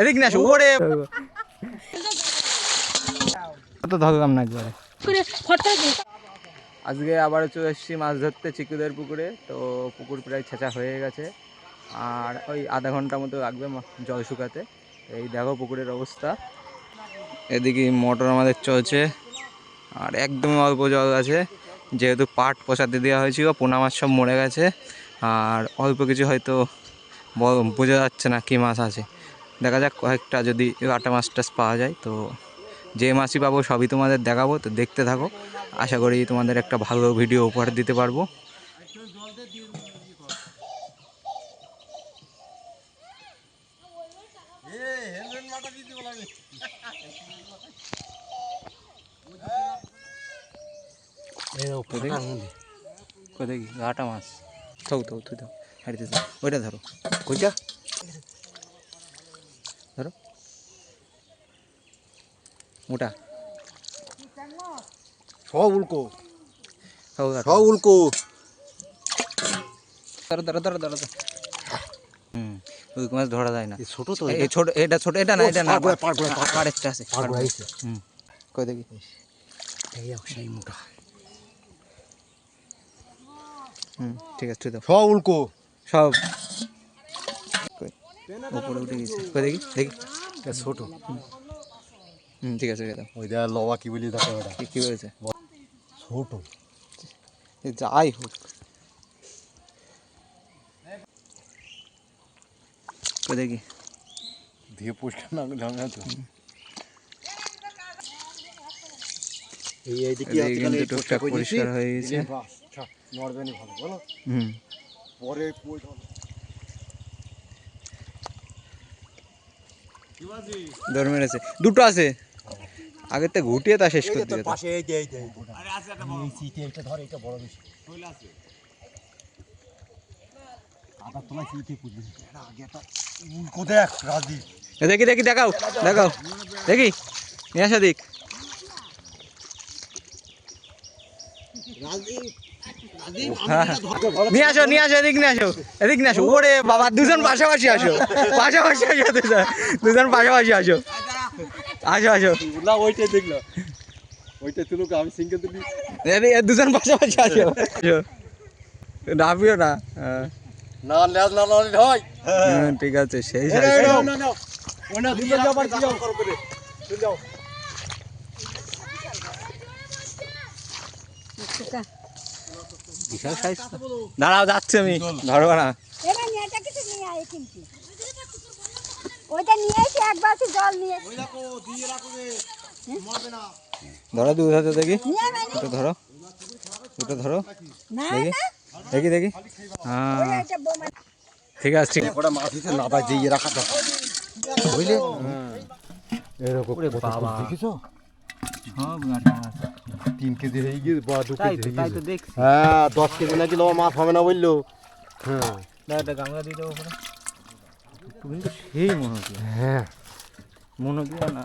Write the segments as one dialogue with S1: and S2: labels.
S1: এদিক না ওরে ধরলাম না একবারে। আজকে আবার চলে এসেছি মাছ ধরতে চিকুদের পুকুরে তো পুকুর প্রায় ছেঁচা হয়ে গেছে। আর ওই আধা ঘণ্টা মতো লাগবে জল শুকাতে। এই দেখো পুকুরের অবস্থা। এদিকে মোটর আমাদের চলছে আর একদমই অল্প জল আছে। যেহেতু পাট পচাতে দেওয়া হয়েছিল পোনা মাছ সব মরে গেছে। আর অল্প কিছু হয়তো বোঝা যাচ্ছে না কী মাছ আছে। দেখা যাক কয়েকটা যদি আটা মাছ টাছ পাওয়া যায়, তো যে মাছই পাবো সবই তোমাদের দেখাবো, তো দেখতে থাকো। আশা করি তোমাদের একটা ভালো ভিডিও উপহার দিতে পারব। কোথায় কি? গাটা মাছ। থাও থাও তুই থাও ওইটা ধরো।
S2: কইটা?
S1: ধরো। ওটা
S2: সব উল্কো। সব উল্কো।
S1: ধরো ধরো ধরো ধরো ধরো। হুম ওই মাছ ধরা যায় না।
S2: ছোট তো
S1: এই ছোট এটা ছোট এটা না এটা না।
S2: পাড় গোড়া, পাড় পাড়।
S1: আরেকটা আছে
S2: পাড় আইছে।
S1: হুম। কই দেখি?
S2: এই সেই মোটা।
S1: হুম ঠিক আছে তুই দাও।
S2: সব উল্কো।
S1: সব? উপরে উঠে গেছে। কই দেখি দেখি।
S2: এটা ছোট।
S1: হুম ঠিক আছে দাও
S2: ওই দেখ লওয়া কি বলি দেখো ওটা
S1: কি কি বলেছে?
S2: ছোট।
S1: এ যাই হোক। কই দেখি।
S2: দিয়ে পরিষ্কার না করলে তো। এই এইদিকে
S1: এদিকে কিন্তু টুকটাক পরিষ্কার হয়ে গেছে।
S2: নড়বে ভালো বলো।
S1: হুম।
S2: পরে কই
S1: দৌড় মেরেছে দুটো আছে। আগের থেকে ঘুটিয়ে তা শেষ
S2: এই
S1: করে
S2: যে তোর
S1: দিবে
S2: পাশে এই এই যে এই গোটা। এই চিঠি এইটা ধর এইটা বড় বেশি। কাটার তলায় চিঠি পুজলি আগে একটা উল্কো দেখ রাজি
S1: দেখি দেখি দেখাও দেখাও। দেখি নিয়ে আসা দিক। নিয়ে আসো নিয়ে আসো এদিক নিয়ে আসো এদিক নিয়ে আসো ওরে বাবা দুজন পাশাপাশি আসো পাশাপাশি আসো দুজন দুজন পাশাপাশি আসো আসো আসো
S2: না ওইটাই দেখলাম ওইটা তুলুক আমি সিঙ্গেল তুলি
S1: দুজন পাশাপাশি আসো ডাবিও না হ্যাঁ,
S2: না লেজ না হয়
S1: হ্যাঁ, ঠিক আছে সেই
S2: না
S1: সাইজ
S2: না না ওনা দিয়ে যাও বাড়ি যাও করো করে চল যাও
S1: বিশাল সাইজ দাঁড়াও যাচ্ছে আমি। ধরবো না।
S3: ওইটা নিয়ে এসে এক বালতি জল নিয়ে
S1: ধরো দুধ হাতে দেখি। দুটো ধরো। দুটো ধরো।
S3: না
S1: দেখি। দেখি দেখি। হ্যাঁ। ঠিক আছে ঠিক আছে।
S2: ওটা মাছ দিতে না ভাই দিয়ে রাখা বুঝলে? এরকম বাবা। দেখিছো তিন কেজি হয়ে গিয়ে বা দু কেজি
S1: তো তাই তো দেখছি
S2: হ্যাঁ দশ কেজি নাকি লোক মাছ হবে না বলল হ্যাঁ
S1: একটা গামলা দিয়ে দেবো একটু কিন্তু সেই মনে হচ্ছে
S2: হ্যাঁ
S1: মনে হচ্ছে না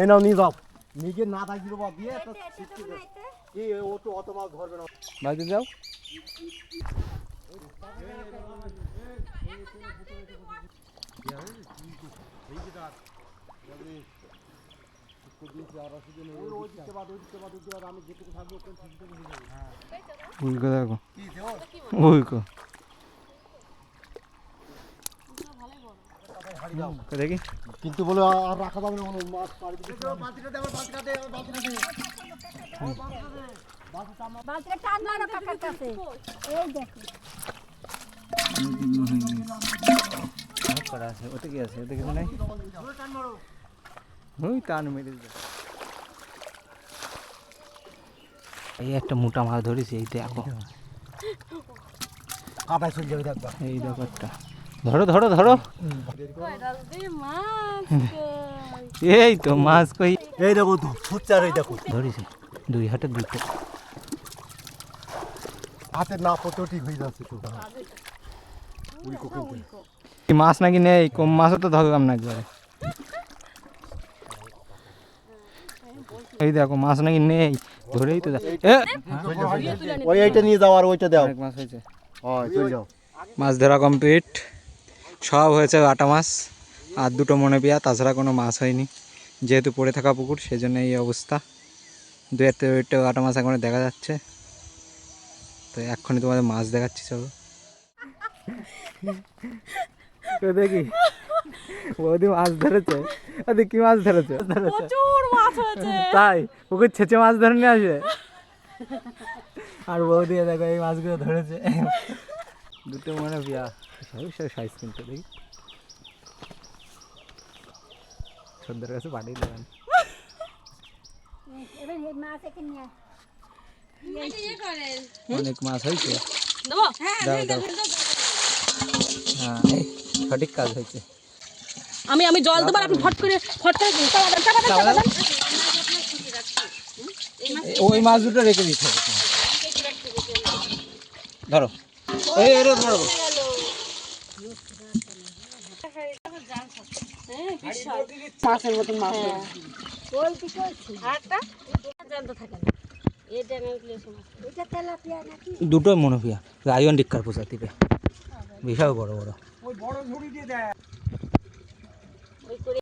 S2: এই নাও নিয়ে যাও নিজে না থাকিল বা দিয়ে ছিটকে ও তো অত মাছ ধরবে না
S1: বাড়িতে যাও
S2: কিন্তু বলে আর রাখা যাবে না মাছ
S3: এই দেখো।
S1: করা আছে ওতে কি আছে ওতে কিছু নাই ওই টান মেরে এই একটা মোটা মাছ ধরেছি এই দেখো।
S2: কাটাই চলে যাবে দেখবা।
S1: এই দেখো একটা ধরো ধরো। ধরো এই তো মাছ কই?
S2: এই দেখো তো ফুচার এই দেখো।
S1: ধরেছি দুই হাতে দুটো।
S2: হাতে না পড়তেও ঠিক হয়ে যাচ্ছে তো। উল্কো কিন্তু
S1: মাছ নাকি নেই? কম মাছও তো ধরলাম না একবারে। এই দেখো মাছ নাকি নেই। ধরেই তো যা-
S2: ওই এইটা নিয়ে যাও আর ওইটা দাও।
S1: মাছ হয়েছে।
S2: হ্যাঁ চলে যাও।
S1: মাছ ধরা কমপ্লিট। সব হয়েছে আটা মাছ আর দুটো মনে পিয়া তাছাড়া কোনো মাছ হয়নি। যেহেতু পড়ে থাকা পুকুর সেই জন্য এই অবস্থা। দু একটা একটা আটা মাছ এখন দেখা যাচ্ছে। তো এক্ষুনি তোমাদের মাছ দেখাচ্ছি চলো। দেখি বৌদি মাছ ধরেছে। কি মাছ ধরেছে?
S4: প্রচুর মাছ হয়েছে।
S1: তাই? পুকুর ছেঁচে মাছ ধরে নিয়ে আসবে? আর বৌদি দেখো এই মাছগুলো ধরেছে। দুটো মনে বিয়া। সব সাইজ কিন্তু দেখি। সদ্যের কাছে পাঠিয়ে দেবেন। অনেক মাছ হয়েছে। হ্যাঁ এই সঠিক কাজ হয়েছে।
S4: আমি আমি জল দেবো আপনি ফট করে ফট করে।
S1: ওই মাছ দুটো রেখে দিতে হবে। ধরো। এই এরো ধরো
S4: মাছের মতন মাছ
S1: দুটো মনোপিয়া রায়ন ডিক্কার প্রজাতিতে। বিশাল বড় বড়।
S4: ওই করে